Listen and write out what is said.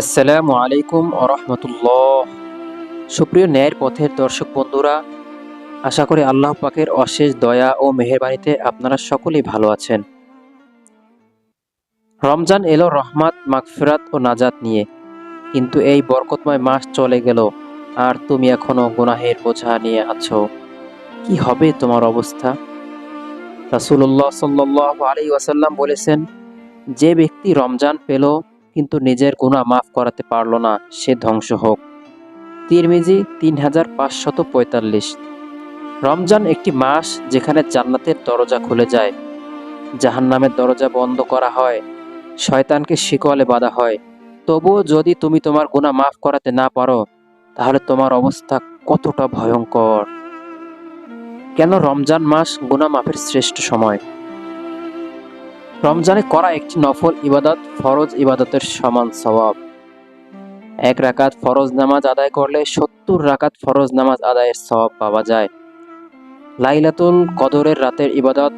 আসসালামু আলাইকুম আরহামতুল্লাহ সুপ্রিয় ন্যায়ের পথের দর্শক বন্ধুরা, আশা করি আল্লাহ পাকের অশেষ দয়া ও মেহেরবানিতে আপনারা সকলেই ভালো আছেন। রমজান এলো রহমাত, মাগফিরাত ও নাজাত নিয়ে। কিন্তু এই বরকতময় মাস চলে গেল, আর তুমি এখনও গুনাহের বোঝা নিয়ে আছো। কি হবে তোমার অবস্থা? রাসূলুল্লাহ সাল্লাল্লাহু আলাইহি ওয়াসাল্লাম বলেছেন, যে ব্যক্তি রমজান পেল কিন্তু নিজের গুনাহ মাফ করাতে পারল না, সে ধ্বংস হোক। তিরমিজি তিন হাজার পাঁচশত পঁয়তাল্লিশ। রমজান একটি মাস যেখানে জান্নাতের দরজা খুলে যায়। জাহান্নামের দরজা বন্ধ করা হয়। শয়তানকে শিকলে বাঁধা হয়। তবুও যদি তুমি তোমার গুণা মাফ করাতে না পারো, তাহলে তোমার অবস্থা কতটা ভয়ঙ্কর। কেন রমজান মাস গুনাহ মাফের শ্রেষ্ঠ সময়? রমজানে করা একটি নফল ইবাদত ফরজ ইবাদতের সমান স্বভাব এক রাকাত ফরজ নামাজ আদায় করলে সত্তর রাকাত ফরজ নামাজ আদায়ের স্বভাব পাওয়া যায়। লাইলাতুল কদরের রাতের ইবাদত